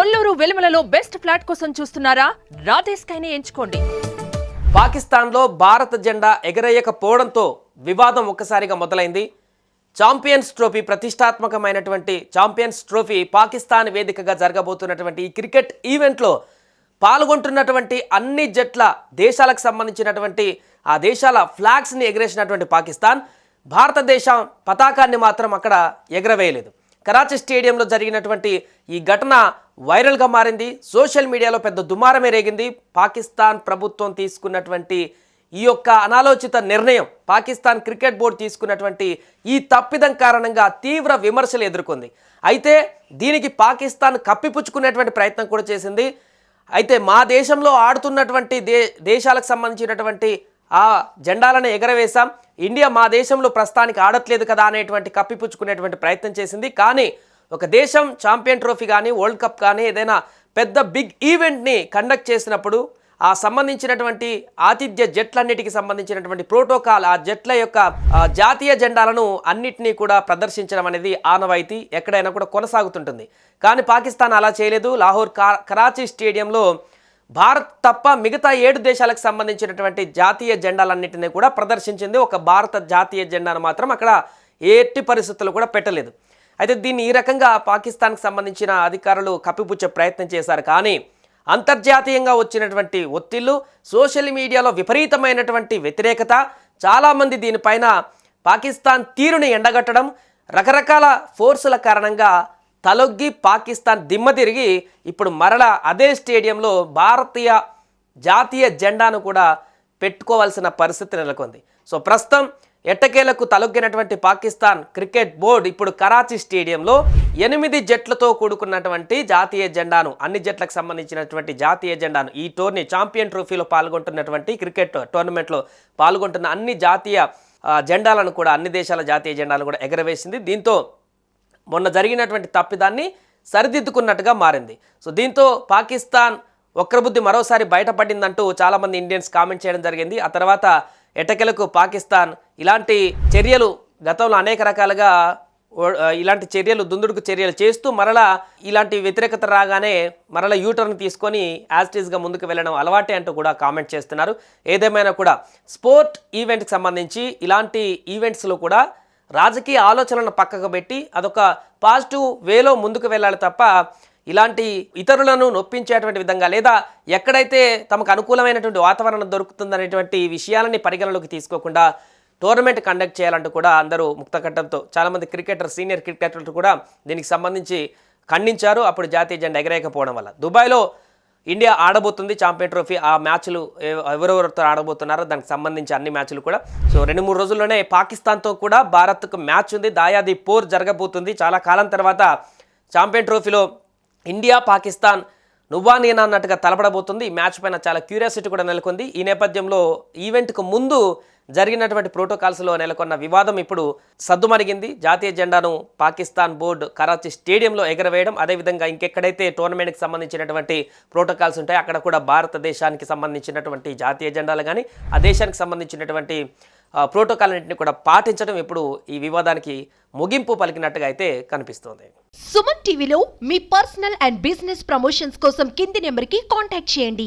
Kolluru వెలుమలలో best flat కోసం చూస్తున్నారా? రాధేస్ ఎంచుకోండి. పాకిస్తాన్లో భారత జెండా ఎగరేయకపోవడంతో వివాదం ఒక్కసారిగా మొదలైంది. ఛాంపియన్స్ ట్రోఫీ ప్రతిష్టాత్మకమైనటువంటి ఛాంపియన్స్ ట్రోఫీ పాకిస్తాన్ వేదికగా జరగబోతున్నటువంటి ఈ క్రికెట్ ఈవెంట్లో పాల్గొంటున్నటువంటి అన్ని జట్ల దేశాలకు సంబంధించినటువంటి ఆ దేశాల ఫ్లాగ్స్ని ఎగరేసినటువంటి పాకిస్తాన్ భారతదేశం పతాకాన్ని మాత్రం అక్కడ ఎగరవేయలేదు. కరాచీ స్టేడియంలో జరిగినటువంటి ఈ ఘటన వైరల్గా మారింది. సోషల్ మీడియాలో పెద్ద దుమారమే రేగింది. పాకిస్తాన్ ప్రభుత్వం తీసుకున్నటువంటి ఈ యొక్క అనాలోచిత నిర్ణయం పాకిస్తాన్ క్రికెట్ బోర్డు తీసుకున్నటువంటి ఈ తప్పిదం కారణంగా తీవ్ర విమర్శలు ఎదుర్కొంది. అయితే దీనికి పాకిస్తాన్ కప్పిపుచ్చుకునేటువంటి ప్రయత్నం కూడా చేసింది. అయితే మా దేశంలో ఆడుతున్నటువంటి దే దేశాలకు సంబంధించినటువంటి ఆ జెండాలను ఎగరవేశాం. ఇండియా మా దేశంలో ప్రస్తుతానికి ఆడట్లేదు కదా అనేటువంటి కప్పిపుచ్చుకునేటువంటి ప్రయత్నం చేసింది. కానీ ఒక దేశం ఛాంపియన్ ట్రోఫీ కానీ వరల్డ్ కప్ కానీ ఏదైనా పెద్ద బిగ్ ఈవెంట్ని కండక్ట్ చేసినప్పుడు ఆ సంబంధించినటువంటి ఆతిథ్య జట్లన్నిటికి సంబంధించినటువంటి ప్రోటోకాల్ ఆ జట్ల యొక్క జాతీయ జెండాలను అన్నిటినీ కూడా ప్రదర్శించడం అనేది ఆనవాయితీ ఎక్కడైనా కూడా కొనసాగుతుంటుంది. కానీ పాకిస్తాన్ అలా చేయలేదు. లాహోర్ కరాచీ స్టేడియంలో భారత్ తప్ప మిగతా ఏడు దేశాలకు సంబంధించినటువంటి జాతీయ జెండాలన్నింటినీ కూడా ప్రదర్శించింది ఒక భారత జాతీయ జెండాను మాత్రం అక్కడ ఎట్టి పరిస్థితుల్లో కూడా పెట్టలేదు. అయితే దీన్ని ఈ రకంగా పాకిస్తాన్కి సంబంధించిన అధికారులు కప్పిపుచ్చే ప్రయత్నం చేశారు. కానీ అంతర్జాతీయంగా వచ్చినటువంటి ఒత్తిళ్ళు సోషల్ మీడియాలో విపరీతమైనటువంటి వ్యతిరేకత చాలామంది దీనిపైన పాకిస్తాన్ తీరుని ఎండగట్టడం రకరకాల ఫోర్సుల కారణంగా తలొగ్గి పాకిస్తాన్ దిమ్మ తిరిగి ఇప్పుడు మరలా అదే స్టేడియంలో భారతీయ జాతీయ జెండాను కూడా పెట్టుకోవాల్సిన పరిస్థితి నెలకొంది. సో ప్రస్తుతం ఎట్టకేలకు తలొగ్గినటువంటి పాకిస్తాన్ క్రికెట్ బోర్డు ఇప్పుడు కరాచీ స్టేడియంలో ఎనిమిది జట్లతో కూడుకున్నటువంటి జాతీయ జెండాను అన్ని జట్లకు సంబంధించినటువంటి జాతీయ జెండాను ఈ టోర్నీ ఛాంపియన్ ట్రోఫీలో పాల్గొంటున్నటువంటి క్రికెట్ టోర్నమెంట్లో పాల్గొంటున్న అన్ని జాతీయ జెండాలను కూడా అన్ని దేశాల జాతీయ జెండాలను కూడా ఎగరవేసింది. దీంతో మొన్న జరిగినటువంటి తప్పిదాన్ని సరిదిద్దుకున్నట్టుగా మారింది. సో దీంతో పాకిస్తాన్ వక్రబుద్ధి మరోసారి బయటపడిందంటూ చాలామంది ఇండియన్స్ కామెంట్ చేయడం జరిగింది. ఆ తర్వాత ఎటకెలకు పాకిస్తాన్ ఇలాంటి చర్యలు గతంలో అనేక రకాలుగా ఇలాంటి చర్యలు దుందుడుకు చర్యలు చేస్తూ మరలా ఇలాంటి వ్యతిరేకత రాగానే మరలా యూటర్న్ తీసుకొని యాజ్టీజ్గా ముందుకు వెళ్ళడం అలవాటే అంటూ కూడా కామెంట్ చేస్తున్నారు. ఏదేమైనా కూడా స్పోర్ట్ ఈవెంట్కి సంబంధించి ఇలాంటి ఈవెంట్స్లో కూడా రాజకీయ ఆలోచనలను పక్కకు పెట్టి అదొక పాజిటివ్ వేలో ముందుకు వెళ్ళాలి తప్ప ఇలాంటి ఇతరులను నొప్పించేటువంటి విధంగా లేదా ఎక్కడైతే తమకు అనుకూలమైనటువంటి వాతావరణం దొరుకుతుందనేటువంటి విషయాలని పరిగణలోకి తీసుకోకుండా టోర్నమెంట్ కండక్ట్ చేయాలంటూ కూడా అందరూ ముక్తకట్టంతో చాలామంది క్రికెటర్ సీనియర్ క్రికెటర్లు కూడా దీనికి సంబంధించి ఖండించారు. అప్పుడు జాతీయ జెండా ఎగరేయకపోవడం వల్ల. దుబాయ్లో ఇండియా ఆడబోతుంది ఛాంపియన్ ట్రోఫీ ఆ మ్యాచ్లు ఎవరెవరితో ఆడబోతున్నారో దానికి సంబంధించి అన్ని మ్యాచ్లు కూడా. సో రెండు మూడు రోజుల్లోనే పాకిస్తాన్తో కూడా భారత్కు మ్యాచ్ ఉంది. దాయాది పోర్ జరగబోతుంది. చాలా కాలం తర్వాత ఛాంపియన్ ట్రోఫీలో ఇండియా పాకిస్తాన్ నువ్వా నేనా అన్నట్టుగా తలపడబోతుంది ఈ మ్యాచ్ పైన చాలా క్యూరియాసిటీ కూడా నెలకొంది. ఈ నేపథ్యంలో ఈవెంట్కు ముందు జరిగినటువంటి ప్రోటోకాల్స్లో నెలకొన్న వివాదం ఇప్పుడు సద్దుమణిగింది జాతీయ జెండాను పాకిస్తాన్ బోర్డు కరాచీ స్టేడియంలో ఎగరవేయడం అదేవిధంగా ఇంకెక్కడైతే టోర్నమెంట్కి సంబంధించినటువంటి ప్రోటోకాల్స్ ఉంటాయో అక్కడ కూడా భారతదేశానికి సంబంధించినటువంటి జాతీయ జెండాలు కానీ ఆ దేశానికి సంబంధించినటువంటి ప్రోటోకాల్ ప్రోటోకాల్న్నింటినీ కూడా పాటించడం ఇప్పుడు ఈ వివాదానికి ముగింపు పలికినట్టుగా అయితే కనిపిస్తోంది. సుమన్ టీవీలో మీ పర్సనల్ అండ్ బిజినెస్ ప్రమోషన్స్ కోసం కింది నెంబర్కి కాంటాక్ట్ చేయండి.